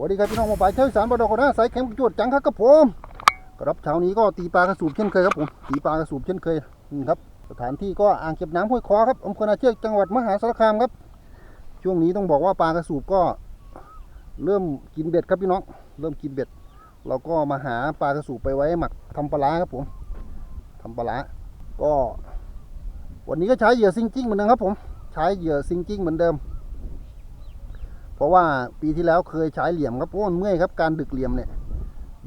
วัสดีครับพี่น้องหมาป่าเช้าอีสารบดอกนะสายแข็งจวดจังครับครับผมครับเช้านี้ก็ตีปลากระสูบเช่นเคยครับผมตีปลากระสูบเช่นเคยนี่ครับ สถานที่ก็อ่างเก็บน้ำห้วยคอครับอำเภอนาเชือกจังหวัดมหาสารคามครับ ช่วงนี้ต้องบอกว่าปลากระสูบก็เริ่มกินเบ็ดครับพี่น้อง เริ่มกินเบ็ด เราก็มาหาปลากระสูบไปไว้หมักทำปลาครับผมทำปลาร้าก็ วันนี้ก็ใช้เหยื่อซิงจิ้งเหมือนเดิมครับผม ใช้เหยื่อซิงจิ้งเหมือนเดิม เพราะว่าปีที่แล้วเคยใช้เหลี่ยมครับโอ้เมื่อยครับการดึกเหลี่ยมเนี่ย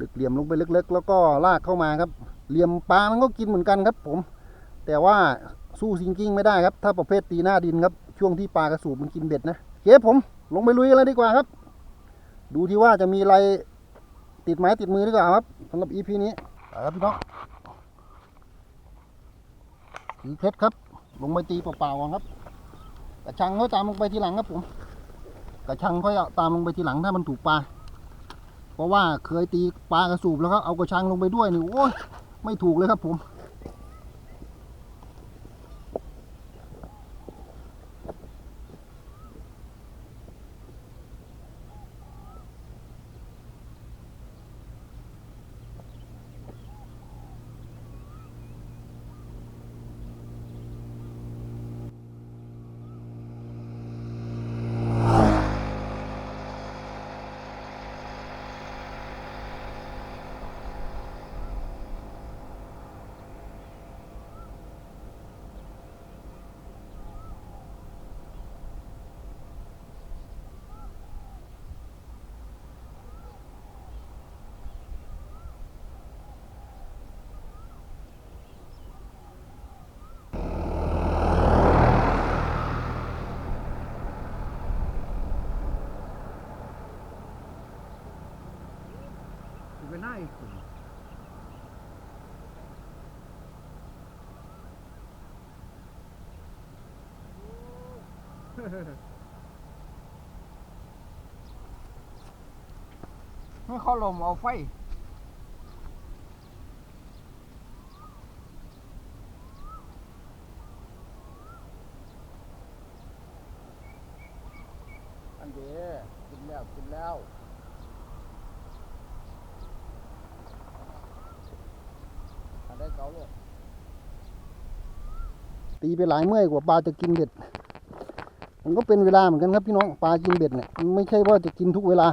ดึกเหลี่ยมลงไปลึกๆ แล้วก็ลากเข้ามาครับ เหลี่ยมปลามันก็กินเหมือนกันครับ ผม แต่ว่าสู้ซิงกิ้งไม่ได้ครับ ถ้าประเภทตีหน้าดินครับ ช่วงที่ปลากระสูบมันกินเบ็ดนะโอเคผมลงไปลุยกันเลยดีกว่าครับ ดูที่ว่าจะมีอะไรติดไม้ติดมือดีกว่าครับสำหรับ EP นี้ไปครับพี่น้องถือเพชรครับ ลงไปตีเปล่าๆก่อนครับกระชังเขาตามลงไปทีหลังครับผม กระชังค่อยเอาตามลงไปทีหลังถ้ามันถูกปลา เพราะว่าเคยตีปลากระสูบแล้วก็เอากระชังลงไปด้วยนี่โอ้ยไม่ถูกเลยครับผม ไปไหน ให้เขาลมเอาไฟอันเดียกินแล้วกินแล้วอันได้เกาเลยตีไปหลายเมื่อยกว่าปลาจะกินเบ็ด มันก็เป็นเวลาเหมือนกันครับพี่น้องปลากินเบ็ดเนี่ยไม่ใช่ว่าจะกินทุกเวลา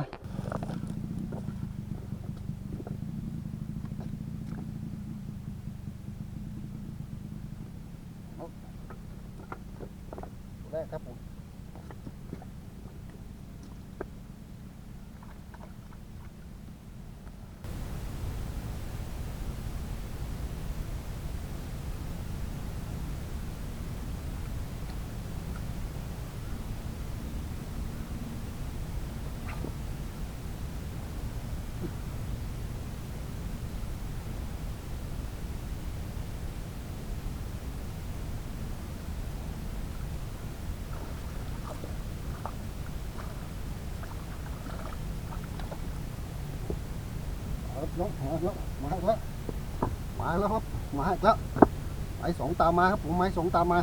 ครับน้องมาแล้วมาแล้วมาแล้วครับมาอีกแล้วไม้สองตามมาครับผมไม้สองตามมา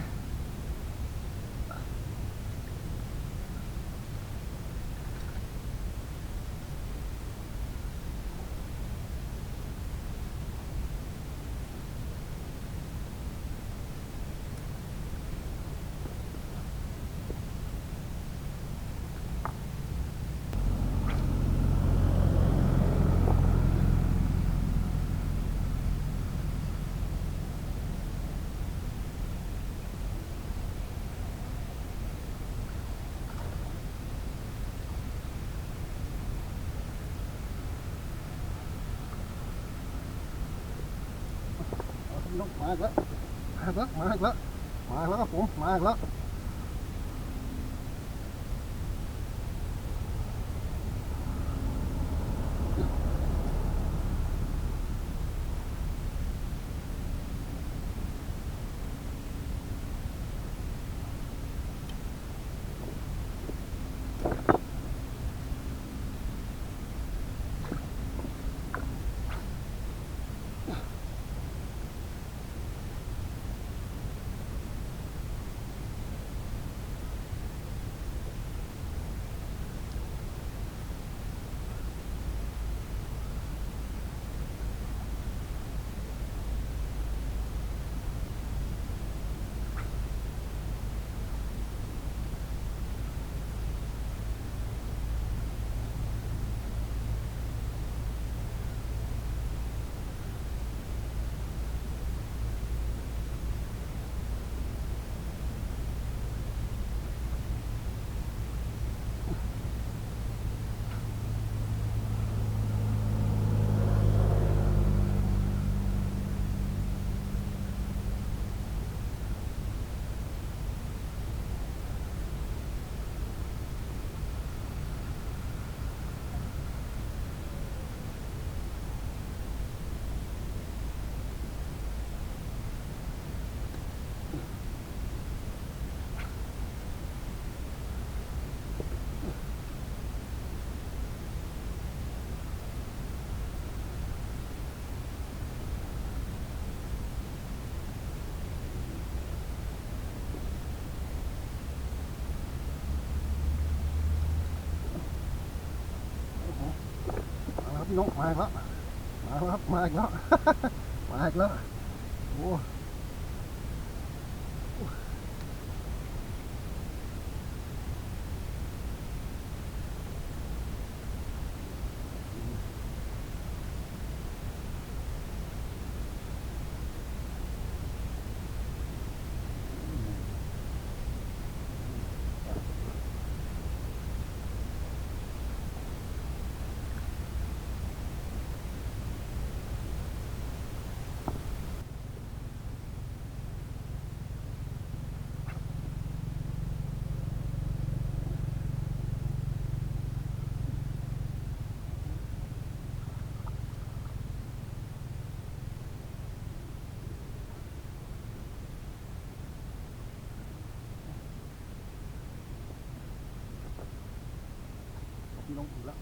มาอีกแล้วมาอีกแล้วมาอีกแล้วมาอีกแล้วครับผมมาอีกแล้ว น้องมาอีกแล้วมาแล้วครับมาอีกแล้วมาอีกแล้วโอ้ พี่น้องถูกแล้ว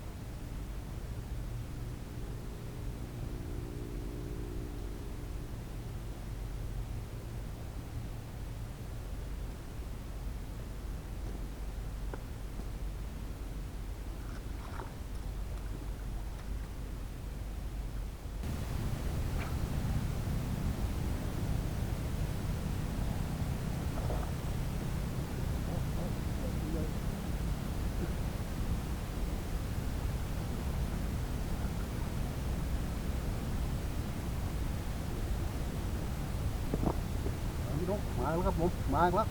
แล้วครับผมมาอีกแล้ว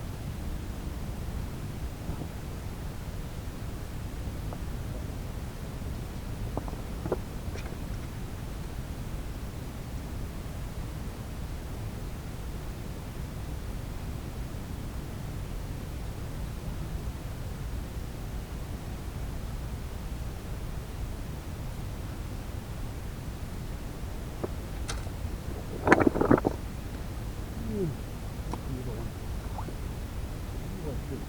พี่โดนโอ้ยขึ้น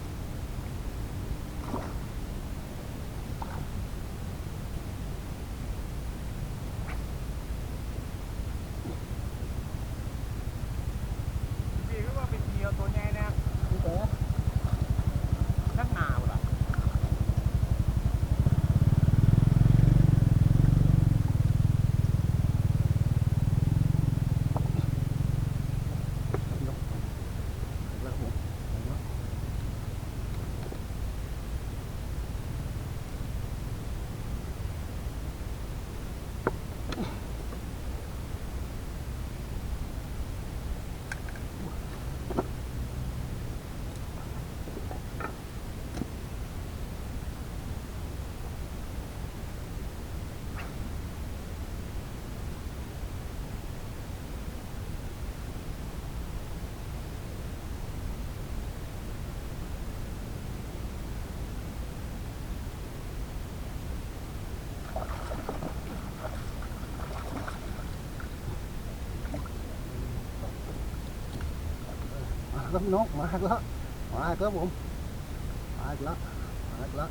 พี่ก็ว่าเป็นเดียวตัวใหญ่นะ พี่แต่ นักหนาวล่ะ พี่น้องแล้วครับผมมาแล้ว แล้วพี่น้องมาแล้วมาแล้วผมมาแล้วมาแล้ว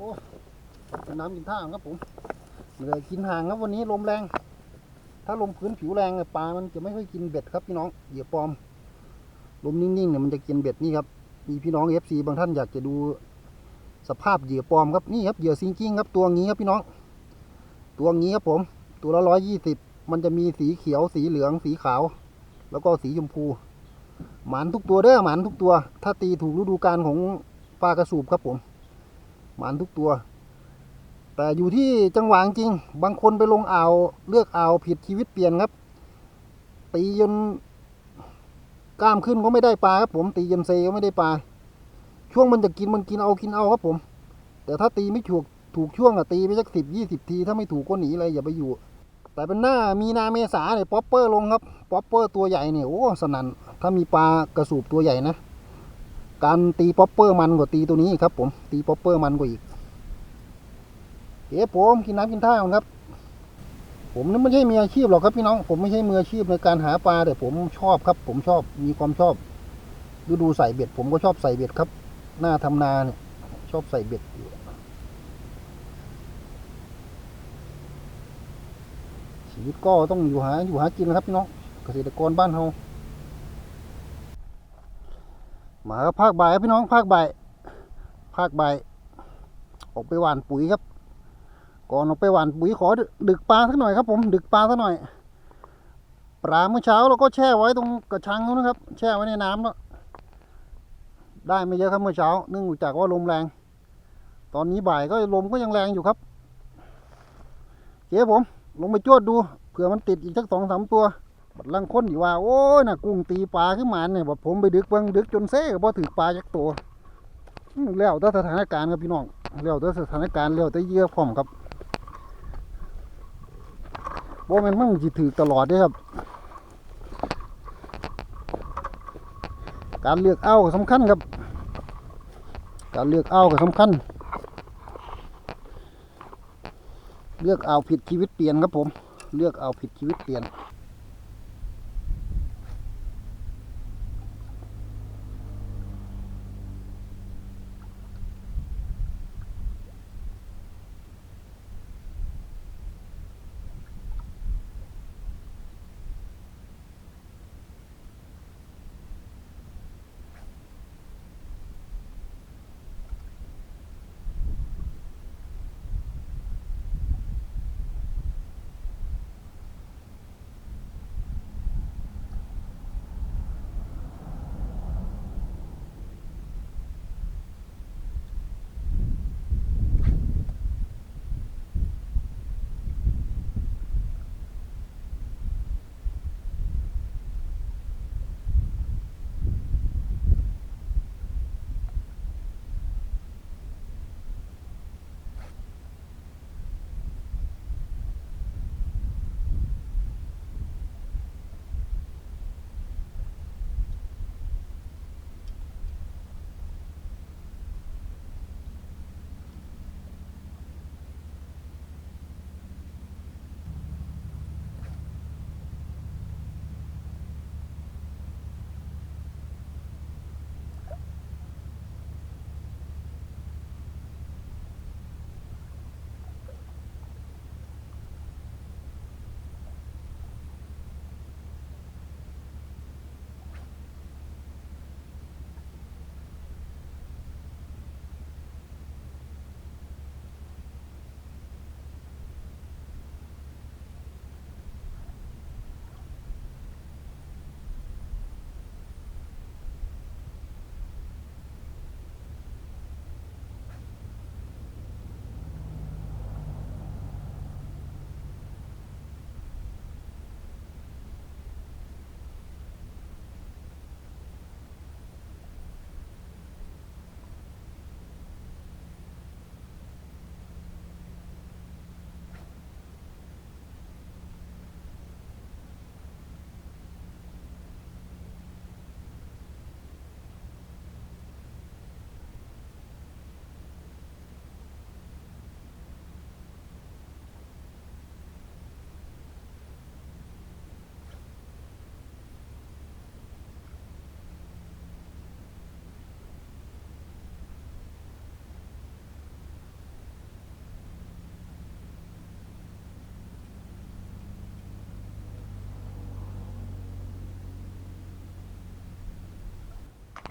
อ้กินน้ำกินท่าครับผมเหนื่อยกินห่างครับวันนี้ลมแรง ถ้าลมพื้นผิวแรงเนี่ยปลา มันจะไม่ค่อยกินเบ็ดครับพี่น้องเหยื่อปลอม ลมนิ่งๆเนี่ยมันจะกินเบ็ดนี่ครับ มีพี่น้องเอฟซีบางท่านอยากจะดูสภาพเหยื่อปลอมครับนี่ครับเหยื่อซิงกิ้งครับตัวงี้ครับพี่น้อง ตัวงี้ครับผม ตัวละร้อยยี่สิบมันจะมีสีเขียวสีเหลืองสีขาว แล้วก็สีชมพู หมานทุกตัวเด้อหมานทุกตัว ถ้าตีถูกฤดูกาลของปลากระสูบครับผม หมานทุกตัว แต่อยู่ที่จังหวะจริง บางคนไปลงอ่าวเลือกอ่าวผิดชีวิตเปลี่ยนครับ ตีจนกล้ามขึ้นก็ไม่ได้ปลาครับผม ตีจนเซก็ไม่ได้ปลา ช่วงมันจะกินมันกินเอากินเอาครับผม แต่ถ้าตีไม่ถูกถูกช่วงอะตีไปสักสิบยี่สิบที ถ้าไม่ถูกก็หนีเลยอย่าไปอยู่ แต่เป็นหน้ามีนาเมษาเนี่ยป๊อปเปอร์ลงครับป๊อปเปอร์ตัวใหญ่เนี่ยโอ้สนั่นถ้ามีปลากระสูบตัวใหญ่นะ การตีป๊อปเปอร์มันกว่าตีตัวนี้ครับ ผมตีป๊อปเปอร์มันกว่าอีกเอ๋ผมกินน้ำกินท่าก่อนครับ ผมนี่ไม่ใช่มืออาชีพหรอกครับพี่น้อง ผมไม่ใช่มืออาชีพในการหาปลาแต่ผมชอบครับ ผมชอบมีความชอบฤดูใส่เบ็ด ผมก็ชอบใส่เบ็ดครับ หน้าทำนาเนี่ยชอบใส่เบ็ดอยู่ชีวิตก็ต้องอยู่หาอยู่หากินนะครับพี่น้องเกษตรกรบ้านเฮา มาครับภาคบ่ายครับพี่น้องภาคบ่ายภาคบ่ายออกไปหว่านปุ๋ยครับ ก่อนออกไปหว่านปุ๋ยขอดึกปลาสักหน่อยครับ ผม ดึกปลาสักหน่อย ปลาเมื่อเช้าเราก็แช่ไว้ตรงกระชังนู้นนะครับ แช่ไว้ในน้ำแล้วได้ไม่เยอะครับเมื่อเช้า เนื่องจากว่าลมแรง ตอนนี้บ่ายก็ลมก็ยังแรงอยู่ครับ เจ๊ผม ลงไปจวดดูเผื่อมันติดอีกสักสองสามตัว บัดลังคนอยู่ว่า โอ้ยน่ะกุ้งตีปลาขึ้นมาเนี่ยบอกผมไปดึกบังดึกจนเซ่ก็บ่ถือปลาจักตัวแล้วแต่สถานการณ์ครับพี่น้องแล้วแต่สถานการณ์แล้วแต่เยื่อพร้อมครับบ่ม่นมันสิถือตลอดเด้ครับ การเลือกเอาก็สำคัญครับ การเลือกเอาก็สำคัญ เลือกเอาผิดชีวิตเปลี่ยนครับผม เลือกเอาผิดชีวิตเปลี่ยน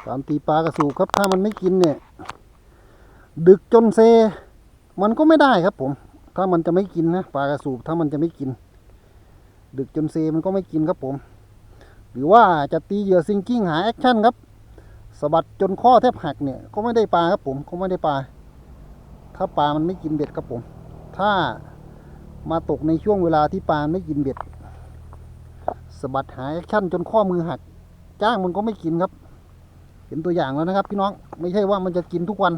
การตีปลากระสูบครับถ้ามันไม่กินเนี่ย ดึกจนเซ มันก็ไม่ได้ครับผม ถ้ามันจะไม่กินนะปลากระสูบถ้ามันจะไม่กิน ดึกจนเซมันก็ไม่กินครับผม หรือว่าจะตีเหยื่อซิงกิ้งหาแอคชั่นครับสะบัดจนข้อแทบหักเนี่ยก็ไม่ได้ปลาครับผมก็ไม่ได้ปลา ถ้าปลามันไม่กินเบ็ดครับผม ถ้ามาตกในช่วงเวลาที่ปลาไม่กินเบ็ดสะบัดหาแอคชั่นจนข้อมือหัก จ้างมันก็ไม่กินครับ เห็นตัวอย่างแล้วนะครับ พี่น้องไม่ใช่ว่ามันจะกินทุกวัน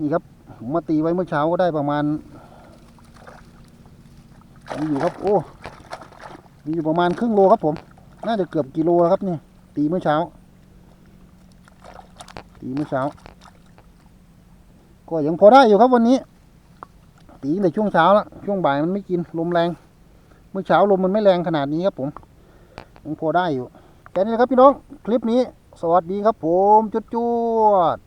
นี่ครับผมมาตีไว้เมื่อเช้าก็ได้ประมาณมีอยู่ครับโอ้มีอยู่ประมาณครึ่งโลครับผม น่าจะเกือบกิโลแล้วครับนี่ตีเมื่อเช้า ตีเมื่อเช้า ก็ยังพอได้อยู่ครับวันนี้ ตีในช่วงเช้าแล้วช่วงบ่ายมันไม่กินลมแรง เมื่อเช้าลมมันไม่แรงขนาดนี้ครับผมยังพอได้อยู่แค่นี้นะครับพี่น้องคลิปนี้ สวัสดีครับผมจุดจวด